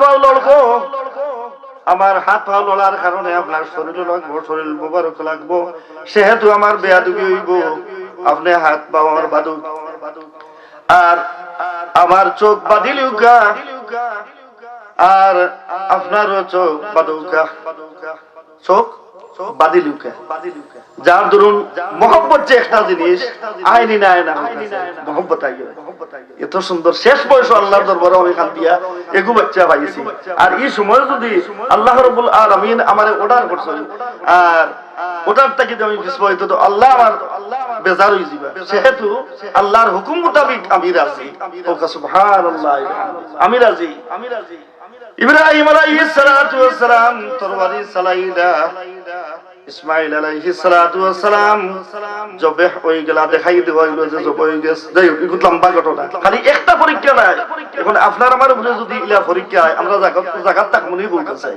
পাও লড়বো। আমার হাত পা লড়ার কারণে আপনার শরীর লাগবো, শরীর মোবারক লাগবো। সেহেতু আমার বেয়াদুবি হইব। আপনি হাত পাও আমার বাদু আর আমার চোখ বাদিলুকা আর আপনারও চোখ বাদুকা চোখ বাদিলুকা যার ধরুন যে একটা জিনিস, আইনি না এত সুন্দর, শেষ বয়স আমি খান দিয়া এগু বাচ্চা আর এই সময় যদি আল্লাহ করছেন, আর আমি আমার হুকুম আমি রাজি। আমি রাজি আমি রাজি। ইব্রাহিম তরবারি ইসমাইল জবে গেলা দেখাই দেওয়া হইল যে জবে হই গেছে। যাই হোক লম্বা ঘটনা। খালি একটা পরীক্ষা নাই। এখন আপনার আমার উপরে যদি ইলা পরীক্ষা হয়, আমরা জাগাত তাক মনে বলতে চাই।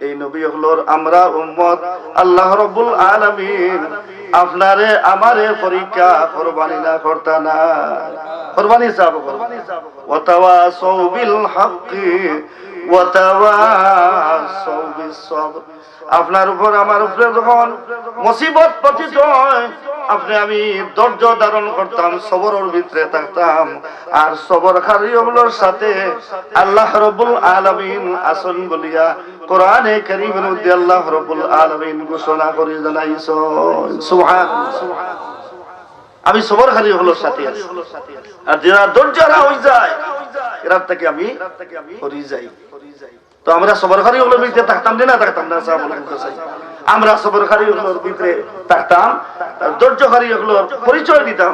এই নবী হলোর আমরা উম্মত। আল্লাহ রব্বুল আলামিন আপনারে, আমারে পরীক্ষা কোরবানি না করতা না। কোরবানি চাবো ওয়াতাওয়াসাউ বিল হাক্কি ওয়াতাওয়াসাউ বিস সবর আপনার উপর আমার উপরে যখন মুসিবত পতিত হয়, আপনি আমি ধৈর্য ধারণ করতাম, সবরের ভিতরে থাকতাম। আর সবর খারিয়গুলোর সাথে আল্লাহ রব্বুল আলামিন আসন বলিয়া কোরআনে কারীমের মধ্যে আল্লাহ রব্বুল আলামিন ঘোষণা করে সুবহান। আমি সবর খারিয়গুলোর সাথে আছি। আর যারা হয়ে যায়, এরার থেকে আমি যাই। তো আমরা সবরখারি হলোর ভিতরে থাকতাম না থাকতাম না সাহেব চাই। আমরা সবরখারি হলোর ভিতরে থাকতাম ধৈর্যখারি হলোর পরিচয় দিতাম।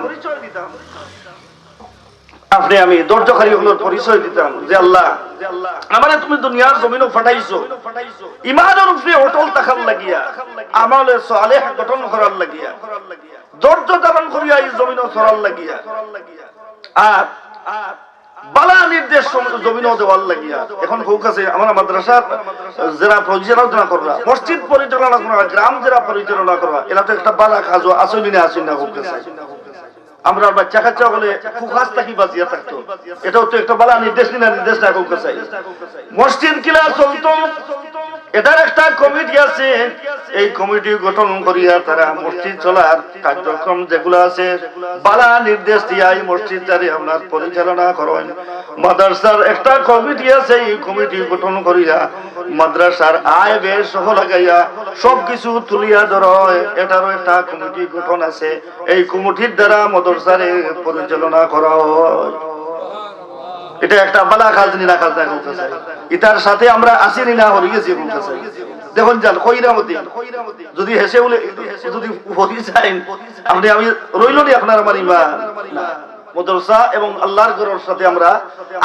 আপনি আমি ধৈর্যখারি হলোর পরিচয় দিতাম যে আল্লাহ আমারে তুমি দুনিয়ার জমিনও ফাটাইছো। ইমানের উপরে অটল থাকার লাগিয়া, আমলে সালেহ গঠন করার লাগিয়া ধৈর্য ধারণ করিয়া এই জমিনও লাগিয়া, আর বালা নির্দেশ জমিনও দেওয়ার লাগিয়া। এখন হোক আছে, আমার মাদ্রাসার যারা পরিচালনা করা, মসজিদ পরিচালনা করা, গ্রাম যারা পরিচালনা করা, এরা তো একটা বালা কাজ, আসলি না আসলি না হোক আছে। আমরা বাজিয়া থাকতো। এটাও তো একটা বালা নির্দেশ নির্দেশ না হোক আছে মসজিদ কিলা চলতো এটার একটা কমিটি আছে, এই কমিটি গঠন করিয়া তারা মসজিদ চলার কার্যক্রম যেগুলো আছে, বালা নির্দেশ দিয়া এই মসজিদ তারে আপনার পরিচালনা করেন। মাদ্রাসার একটা কমিটি আছে, এই কমিটি গঠন করিয়া মাদ্রাসার আয় ব্যয় সহ লাগাইয়া সবকিছু তুলিয়া ধরয় এটারও একটা কমিটি গঠন আছে। এই কমিটির দ্বারা মাদ্রাসারে পরিচালনা করা হয় এটা একটা বালা কাজ নিনা কাজ দেখা বলতেছে ইতার সাথে আমরা আসি না হয়ে গেছি বলতেছে দেখুন যান কইরামতি যদি হেসে বলে যদি হরি যাই আপনি আমি রইল নি আপনার আমার ইমান মদরসা এবং আল্লাহর ঘরের সাথে আমরা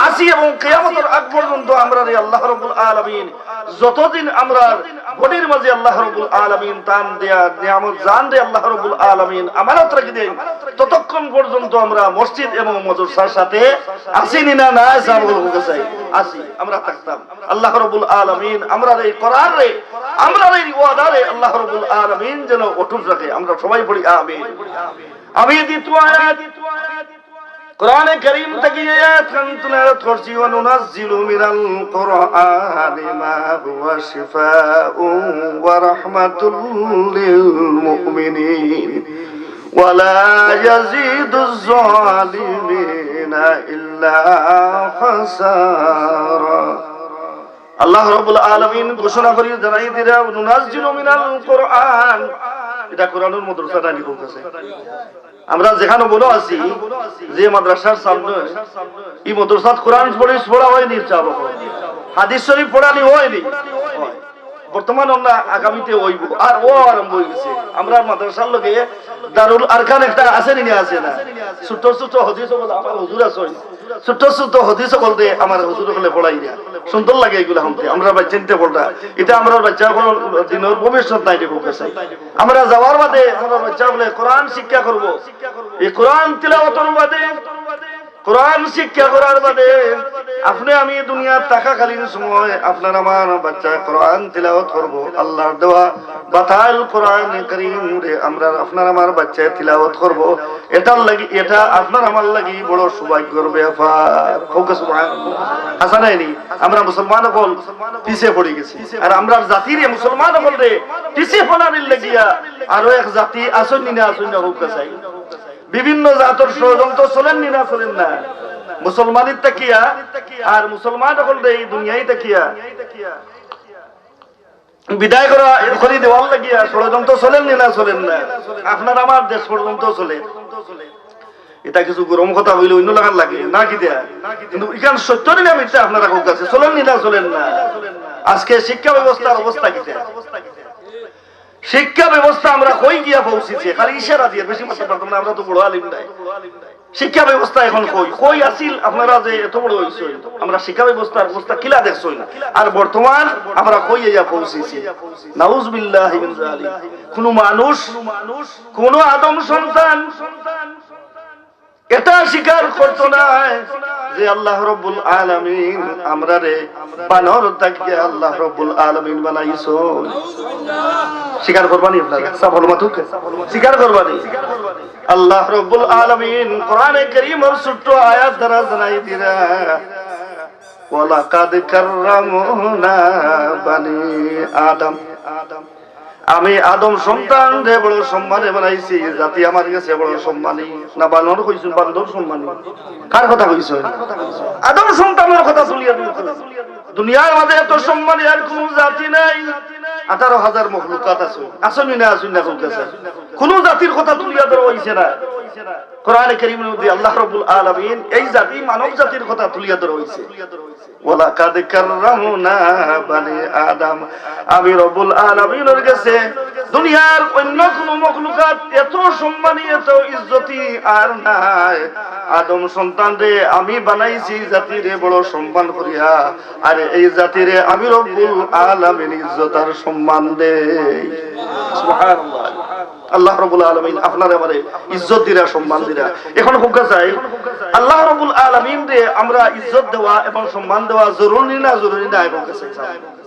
আসি এবং কিয়ামতের আগ পর্যন্ত আমরা আল্লাহ রাব্বুল আলামিন যতদিন আমরা বডির মাঝে আল্লাহ রাব্বুল আলামিন তান দেয়া, নিয়ামত, জান রে আল্লাহ রাব্বুল আলামিন, আমানত রাখি দেন, ততক্ষণ পর্যন্ত আমরা মসজিদ এবং মদরসার সাথে আসি নি না আসি, আমরা থাকতাম। আল্লাহ রাব্বুল আলামিন আমরা রে কোরআন রে, আমরা রে ওয়াদা রে আল্লাহ রাব্বুল আলামিন যেন অটুট রাখে। আমরা সবাই পড়ি আমিন। আমি দ্বিতীয় আয়াত। কোরআনে করিম থেকে আয়াত খান তুলাওয়াত করছি ওয়া নুনাজ্জিলু মিনাল কোরআনি মা হুয়া শিফাউ ওয়া রাহমাতুল লিল মুমিনিন ولا يزيد الظالمين إلا خسارا আল্লাহ রাব্বুল আলামিন ঘোষণা করি জানাই দিরা নুনাজ্জিলু মিনাল কোরআন এটা কোরআনের মাদ্রাসা নানি বলতেছে আমরা যেখানে বলো আছি যে মাদ্রাসার সামনে এই মাদ্রাসাত কোরআন পড়ি পড়া হয়নি চাব হাদিস শরীফ পড়ানি হয়নি। বর্তমান আমরা আগামীতে হইব আর ও আরম্ভ হয়ে গেছে। আমরা মাদ্রাসার লোকে দারুল আরকান একটা আছে নি আছে না? ছোট ছোট হদিস বলে আমার হুজুর আছে ছোট ছোট হদিস বলতে আমার হুজুর হলে পড়াই দিয়া সুন্দর লাগে এগুলো হামতে আমরা ভাই চিনতে পড়া। এটা আমরা বাচ্চা কোনো দিনের ভবিষ্যৎ নাই দেখো পেশাই আমরা যাওয়ার বাদে আমরা বাচ্চা বলে কোরআন শিক্ষা করব। এই কোরআন তিলাওয়াতের বাদে কোরআন শিক্ষা করার বাদে আপনি আমি দুনিয়ার থাকাকালীন সময় আপনার আমার বাচ্চা কোরআন তিলাওয়াত করব, আল্লাহর দেওয়া বাতাল কোরআন করিম আমরা আপনার আমার বাচ্চা তিলাওয়াত করব। এটার লাগি এটা আপনার আমার লাগি বড় সৌভাগ্যর ব্যাপার। হোক আসা নাইনি আমরা মুসলমান হল পিছিয়ে পড়ে গেছি। আর আমরা জাতির মুসলমান হল রে পিছিয়ে পড়ার লাগিয়া আরও এক জাতি আসন না আসন না হোক চাই। বিভিন্ন জাতর ষড়যন্ত্র চলেন নি না চলেন না। মুসলমানের তাকিয়া, আর মুসলমান হল এই দুনিয়ায় তাকিয়া। বিদায় করা করে দেওয়ার লাগিয়া, ষড়যন্ত্র চলেন নি না চলেন না। আপনার আমার দেশ পর্যন্ত চলে। এটা কিছু গরম কথা হইলে অন্য লাগার লাগে, না কি দেয়া? কিন্তু এখান সত্য না মিথ্যা আপনারা কাছে চলেন নি না, চলেন না। আজকে শিক্ষা ব্যবস্থার অবস্থা কি দেয়া? শিক্ষা ব্যবস্থা আমরা কই গিয়া পৌঁছেছে? খালি ইশারা দিয়ে, বেশি মাত্রা পারতাম না, আমরা তো বড় আলিম নাই। শিক্ষা ব্যবস্থা এখন কই? কই আসিল আপনারা যে এত বড় হইছেন, আমরা শিক্ষা ব্যবস্থার অবস্থা কিলা দেখছই না আর বর্তমান আমরা কই ইয়া পৌঁছেছি? নাউজুবিল্লাহি মিন যালিক। কোন মানুষ, কোন আদম সন্তান, এটা স্বীকার করতো না। যে আল্লাহ রব্বুল আলামিন আমরা রে বানর তাকে আল্লাহ রব্বুল আলামিন বানাইছো। স্বীকার করবানি আপনারা, সফল মাতুক। স্বীকার করবানি। আল্লাহ রব্বুল আলামিন কোরআনে কারীমের ছোট্ট আয়াত দ্বারা জানাই দিরা, ওয়ালাকাদ কাররামনা বানি আদম আদম। আমি আদম সন্তান রে বড় সম্মানে বানাইছি জাতি আমার কাছে বড় সম্মানী। না, বানর কইছুন বান্দর সম্মানী। কার কথা কইছ? আদম সন্তানের কথা দিয়েছ দুনিয়ার মাঝে এত সম্মানী আর কোন জাতি নাই। আঠারো হাজার মখলুকাত আছে। আসনি না, আসুন না কইতেছে কোন জাতির কথা তুলিয়া ধরা হইছে না। কোরআনে কারীমের মধ্যে আল্লাহ রাব্বুল আলামিন এই জাতি মানব জাতির কথা তুলিয়া ধরা হইছে। ওয়ালাকাদ কাররামনা বানি আদম। আমি রব্বুল আলামিনের কাছে দুনিয়ার অন্য কোন মখলুকাত এত সম্মানী, এত ইজ্জতি আর নাই। আদম সন্তান রে, আমি বানাইছি জাতিরে বড় সম্মান করিয়া। আর এই জাতিরে আমি রব্বুল আলামিন ইজ্জত আর সম্মান সুবহানাল্লাহ। আল্লাহ রবুল আলমিন আপনার আমারে ইজ্জত দিরা, সম্মান দিরা। এখন হুকা চাই আল্লাহ রবুল আলমিন রে আমরা ইজ্জত দেওয়া এবং সম্মান দেওয়া জরুরি না জরুরি না এবং মাথা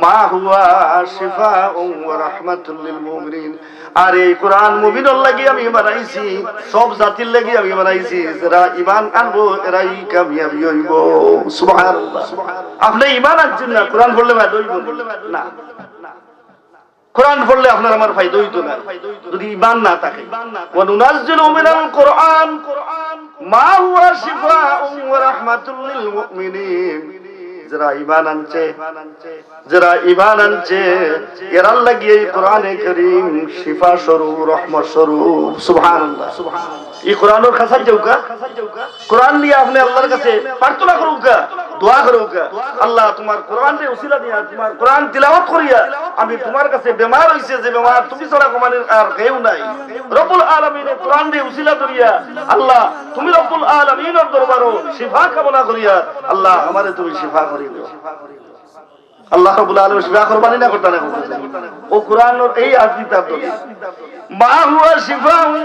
মা হুয়া শিফাউ ওয়া রাহমাতুল লিল মুমিনিন। আর এই কোরআন মুমিনের লাগি মুমিনিন। যারা ইমান আনছে, যারা ইমান আনছে এরার লাগিয়ে কোরআনে করিম শিফা স্বরূপ, রহমত স্বরূপ, সুবহানাল্লাহ। এই কোরআনের যাউকা কোরআন নিয়ে আপনি আল্লাহর কাছে প্রার্থনা করুকা দোয়া করুকা আল্লাহ তোমার কোরআন রে দিয়া, তোমার কোরআন তিলাওয়াত করিয়া, আমি তোমার কাছে বেমার হইছে, যে বেমার তুমি ছাড়া কোমানের আর কেউ নাই। রব্বুল আলামিনের কোরআন রে উসিলা করিয়া, আল্লাহ তুমি রব্বুল আলামিনের শিফা কামনা করিয়া, আল্লাহ আমারে তুমি শিফা করিও। আল্লাহ রাব্বুল আলামিন শিফা করবানি না করতে না ও কোরআনের এই আয়াতটি তার মা হুয়া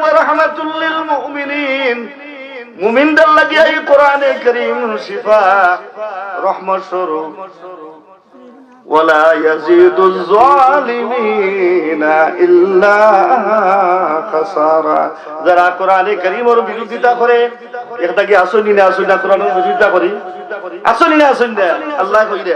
ওয়া রাহমাতুল লিল মুমিনিন। মুমিনদের লাগিয়ে এই কোরআনে কারীম শিফা, রহমত স্বরূপ। যারা কোরআনে বিরোধিতা করে এটা কি আসনি না আসনি না কোরআনের বিরোধিতা করি? আসনি না আসনি না? আল্লাহ কইরে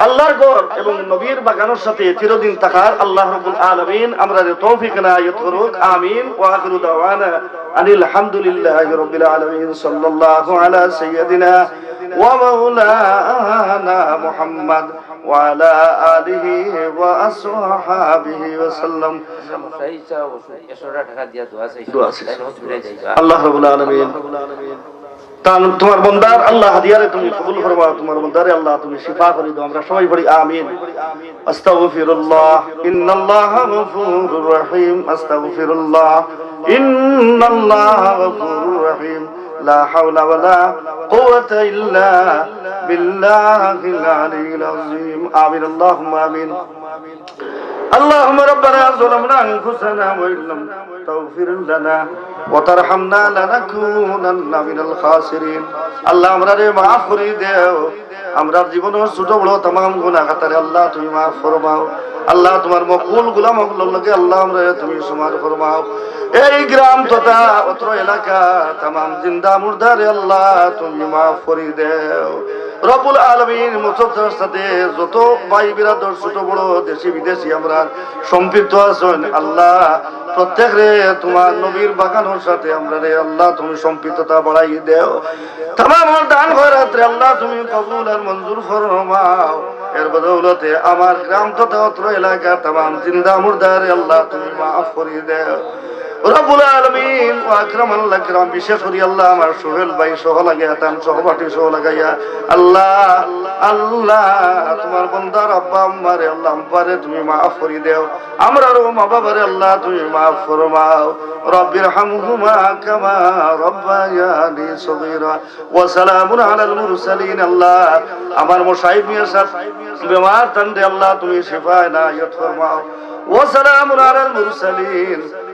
আল্লাহর ঘর এবং নবীর বাগানের সাথে চিরদিন থাকার আল্লাহ রাব্বুল আলামিন আমরা তৌফিক নায়াত করুক, আমিন। ওয়া আখিরু দাওয়ানা আনিল হামদুলিল্লাহি রাব্বিল আলামিন সাল্লাল্লাহু আলা সাইয়্যিদিনা ওয়া মাওলানা মুহাম্মদ ওয়া আলা আলিহি আল্লাহ তোমার বন্দার আল্লাহ হাদিয়ারে তুমি কবুল করবা, তোমার বন্দারে আল্লাহ তুমি শিফা করে দাও, আমরা সবাই পড়ি আমিন। আস্তাগফিরুল্লাহ, ইন্নাল্লাহা গফুরুর রহিম, আস্তাগফিরুল্লাহ, ইন্নাল্লাহা গফুরুর রহিম। লা হাওলা ওয়ালা কুওয়াতা ইল্লা বিল্লাহিল আলিয়্যিল আযীম। আমিন, আল্লাহুম্মা আমিন। اللهم ربنا ظلمنا انفسنا وان لم تغفر لنا وترحمنا لنكونن من الخاسرين আল্লাহ আমরা রে মাফ করে দেও আমরা জীবনের ছোট বড় तमाम গুনাহ খাতারে আল্লাহ তুমি মাফ ফরমাও আল্লাহ তোমার মকবুল গোলাম লগে আল্লাহ আমরা তুমি সমার ফরমাও এই গ্রাম তথা অত্র এলাকা तमाम জিন্দা মুর্দারে আল্লাহ তুমি মাফ করে দেও রবুল আলমীর মুসলমানের সাথে যত ভাই বিরাদর, ছোট বড় দেশি বিদেশি আমরা সম্পৃক্ত আছেন, আল্লাহ প্রত্যেক রে তোমার নবীর বাগানোর সাথে আমরা রে আল্লাহ তুমি সম্পৃক্ততা বাড়াই দেও। আমার দান খয়রাত রে আল্লাহ তুমি কবুল আর মঞ্জুর ফরমাও। এর বদৌলতে আমার গ্রাম তথা অত্র এলাকা তামাম জিন্দা মুর্দার আল্লাহ তুমি মাফ করিয়ে দেও। রব্বুল আলামিন, ও আকরাম আল্লাহ কিরাম, বিশেষ করে আল্লাহ আমার সোহেল ভাই সহ লাগাইয়া তান, সহপাঠী সহ লাগাইয়া, আল্লাহ আল্লাহ, তোমার বন্দার আব্বা আম্মারে আল্লাহ আম্পারে তুমি মাফ করে দেও। আমরারও মা বাবারে, আল্লাহ তুমি মাফ ফরমাও। রব্বির হামহুমা কামা রব্বায়ানি সগীরা। ওয়া সালামুন আলাল মুরসালিন, আল্লাহ, আমার মুসাইব মিয়া সাহেব, বেমার তান্ডে আল্লাহ তুমি শিফা নায়াত ফরমাও। ওয়া সালামুন আলাল মুরসালিন